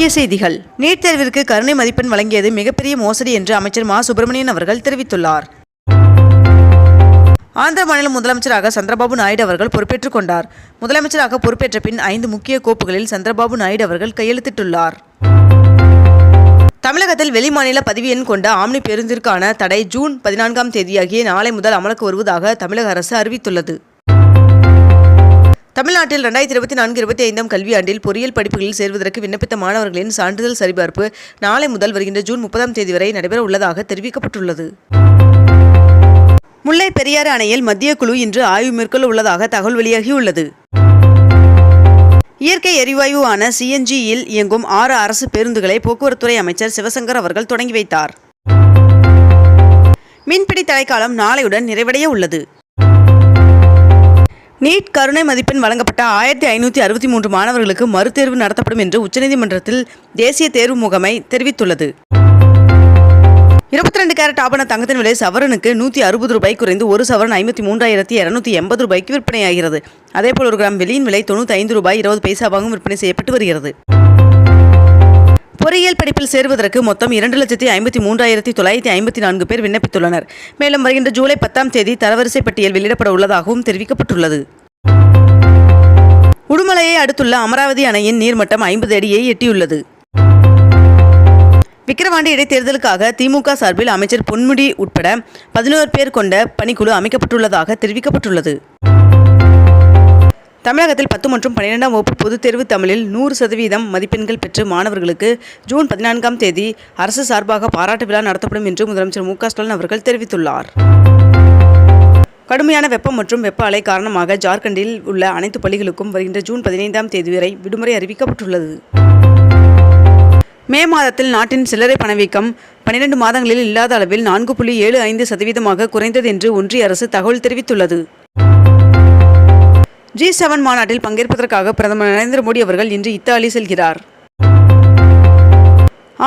முக்கிய செய்திகள். நீட் தேர்விற்கு கருணை மதிப்பெண் வழங்கியது மிகப்பெரிய மோசடி என்று அமைச்சர் மா. சுப்பிரமணியன் அவர்கள் தெரிவித்துள்ளார். ஆந்திர மாநில முதலமைச்சராக சந்திரபாபு நாயுடு அவர்கள் பொறுப்பேற்றுக் கொண்டார். முதலமைச்சராக பொறுப்பேற்ற பின் ஐந்து முக்கிய கோப்புகளில் சந்திரபாபு நாயுடு அவர்கள் கையெழுத்திட்டுள்ளார். தமிழகத்தில் வெளிமாநில பதவி எண் கொண்ட ஆம்னி பேருந்திற்கான தடை ஜூன் பதினான்காம் தேதியாகிய நாளை முதல் அமலுக்கு வருவதாக தமிழக அரசு அறிவித்துள்ளது. தமிழ்நாட்டில் ரெண்டாயிரத்தி இருபத்தி நான்கு இருபத்தி ஐந்தாம் கல்வியாண்டில் பொறியியல் படிப்புகளில் சேர்வதற்கு விண்ணப்பித்த மாணவர்களின் சான்றிதழ் சரிபார்ப்பு நாளை முதல் வருகின்ற ஜூன் முப்பதாம் தேதி வரை நடைபெற உள்ளதாக தெரிவிக்கப்பட்டுள்ளது. முல்லை பெரியாறு அணையில் மத்திய குழு இன்று ஆய்வு மேற்கொள்ள உள்ளதாக தகவல் வெளியாகியுள்ளது. இயற்கை எரிவாயுவான சிஎன்ஜியில் இயங்கும் ஆறு அரசு பேருந்துகளை போக்குவரத்துறை அமைச்சர் சிவசங்கர் அவர்கள் தொடங்கி வைத்தார். மீன்பிடி தடைக்காலம் நாளையுடன் நிறைவடைய உள்ளது. நீட் கருணை மதிப்பெண் வழங்கப்பட்ட ஆயிரத்தி ஐநூற்றி அறுபத்தி மூன்று மாணவர்களுக்கு மறுதேர்வு நடத்தப்படும் என்று உச்சநீதிமன்றத்தில் தேசிய தேர்வு முகமை தெரிவித்துள்ளது. இருபத்தி ரெண்டு கேரட் ஆபண தங்கத்தின் விலை சவரனுக்கு நூற்றி அறுபது ரூபாய் குறைந்து ஒரு சவரன் ஐம்பத்தி மூன்றாயிரத்தி இரநூத்தி எண்பது ரூபாய்க்கு விற்பனையாகிறது. அதேபோல் ஒரு கிராம் வெள்ளியின் விலை தொண்ணூற்றி ஐந்து ரூபாய் இருபது பைசாவாகவும் விற்பனை செய்யப்பட்டு வருகிறது. பொறியியல் படிப்பில் சேருவதற்கு மொத்தம் இரண்டு லட்சத்தி ஐம்பத்தி மூன்றாயிரத்தி தொள்ளாயிரத்தி ஐம்பத்தி நான்கு பேர் விண்ணப்பித்துள்ளனர். மேலும் வருகின்ற ஜூலை பத்தாம் தேதி தரவரிசை பட்டியல் வெளியிடப்பட உள்ளதாகவும் தெரிவிக்கப்பட்டுள்ளது. உடுமலையை அடுத்துள்ள அமராவதி அணையின் நீர்மட்டம் ஐம்பது அடியை எட்டியுள்ளது. விக்கிரவாண்டி இடைத்தேர்தலுக்காக திமுக சார்பில் அமைச்சர் பொன்முடி உட்பட பதினோரு பேர் கொண்ட பணிக்குழு அமைக்கப்பட்டுள்ளதாக தெரிவிக்கப்பட்டுள்ளது. தமிழகத்தில் பத்து மற்றும் பன்னிரெண்டாம் வகுப்பு பொதுத் தேர்வு தமிழில் நூறு சதவீதம் மதிப்பெண்கள் பெற்று மாணவர்களுக்கு ஜூன் பதினான்காம் தேதி அரசு சார்பாக பாராட்டு விழா நடத்தப்படும் என்று முதலமைச்சர் மு க ஸ்டாலின் அவர்கள் தெரிவித்துள்ளார். கடுமையான வெப்பம் மற்றும் வெப்ப அலை காரணமாக ஜார்க்கண்டில் உள்ள அனைத்து பள்ளிகளுக்கும் வருகின்ற ஜூன் பதினைந்தாம் தேதி வரை விடுமுறை அறிவிக்கப்பட்டுள்ளது. மே மாதத்தில் நாட்டின் சில்லறை பணவீக்கம் பன்னிரண்டு மாதங்களில் இல்லாத அளவில் நான்கு புள்ளி ஏழு ஐந்து சதவீதமாக குறைந்தது என்று ஒன்றிய அரசு தகவல் தெரிவித்துள்ளது. ஜி செவன் மாநாட்டில் பங்கேற்பதற்காக பிரதமர் நரேந்திர மோடி அவர்கள் இன்று இத்தாலி செல்கிறார்.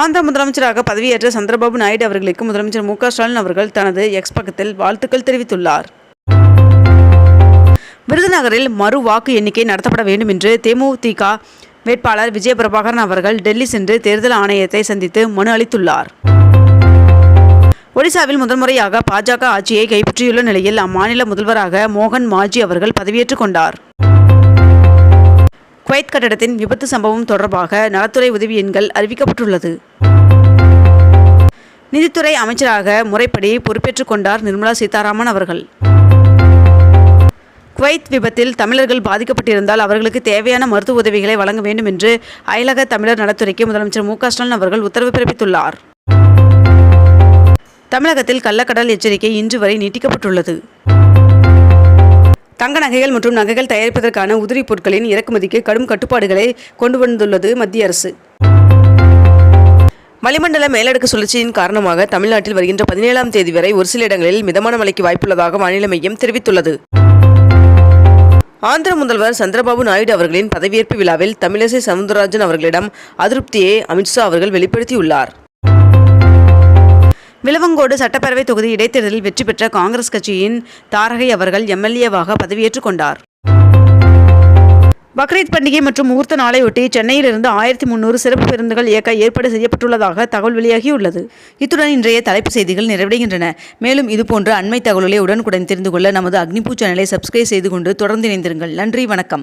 ஆந்திர முதலமைச்சராக பதவியேற்ற சந்திரபாபு நாயுடு அவர்களுக்கு முதலமைச்சர் மு க ஸ்டாலின் அவர்கள் தனது எக்ஸ் பக்கத்தில் வாழ்த்துக்கள் தெரிவித்துள்ளார். விருதுநகரில் மறு வாக்கு எண்ணிக்கை நடத்தப்பட வேண்டும் என்று தேமுதிக வேட்பாளர் விஜய பிரபாகரன் அவர்கள் டெல்லி சென்று தேர்தல் ஆணையத்தை சந்தித்து மனு அளித்துள்ளார். ஒடிசாவில் முதன்முறையாக பாஜக ஆட்சியை கைப்பற்றியுள்ள நிலையில் அம்மாநில முதல்வராக மோகன் மாஜி அவர்கள் பதவியேற்றுக் கொண்டார். குவைத் கட்டடத்தின் விபத்து சம்பவம் தொடர்பாக நலத்துறை உதவி எண்கள் அறிவிக்கப்பட்டுள்ளது. நிதித்துறை அமைச்சராக முறைப்படி பொறுப்பேற்றுக் கொண்டார் நிர்மலா சீதாராமன் அவர்கள். குவைத் விபத்தில் தமிழர்கள் பாதிக்கப்பட்டிருந்தால் அவர்களுக்கு தேவையான மருத்துவ உதவிகளை வழங்க வேண்டும் என்று அயலக தமிழர் நலத்துறைக்கு முதலமைச்சர் மு ஸ்டாலின் அவர்கள் உத்தரவு பிறப்பித்துள்ளார். தமிழகத்தில் கள்ளக்கடல் எச்சரிக்கை இன்று வரை நீட்டிக்கப்பட்டுள்ளது. தங்க நகைகள் மற்றும் நகைகள் தயாரிப்பதற்கான உதிரி பொருட்களின் இறக்குமதிக்கு கடும் கட்டுப்பாடுகளை கொண்டு வந்துள்ளது மத்திய அரசு. வளிமண்டல மேலடுக்கு சுழற்சியின் காரணமாக தமிழ்நாட்டில் வருகின்ற பதினேழாம் தேதி வரை ஒரு சில இடங்களில் மிதமான மழைக்கு வாய்ப்புள்ளதாக வானிலை மையம் தெரிவித்துள்ளது. ஆந்திர முதல்வர் சந்திரபாபு நாயுடு அவர்களின் பதவியேற்பு விழாவில் தமிழிசை சவுந்தரராஜன் அவர்களிடம் அதிருப்தியை அமித்ஷா அவர்கள் வெளிப்படுத்தியுள்ளார். விலவங்கோடு சட்டப்பேரவை தொகுதி இடைத்தேர்தலில் வெற்றி பெற்ற காங்கிரஸ் கட்சியின் தாரகை அவர்கள் எம்எல்ஏவாக பதவியேற்றுக் கொண்டார். பக்ரீத் பண்டிகை மற்றும் முகூர்த்த நாளையொட்டி சென்னையிலிருந்து ஆயிரத்தி முன்னூறு சிறப்பு பேருந்துகள் இயக்க ஏற்பாடு செய்யப்பட்டுள்ளதாக தகவல் வெளியாகியுள்ளது. இத்துடன் இன்றைய தலைப்பு செய்திகள் நிறைவடைகின்றன. மேலும் இதுபோன்ற அண்மை தகவல்களை உடனுக்குடன் தெரிந்து கொள்ள நமது அக்னிபூ சேனலை சப்ஸ்கிரைப் செய்து கொண்டு தொடர்ந்து இணைந்திருங்கள். நன்றி வணக்கம்.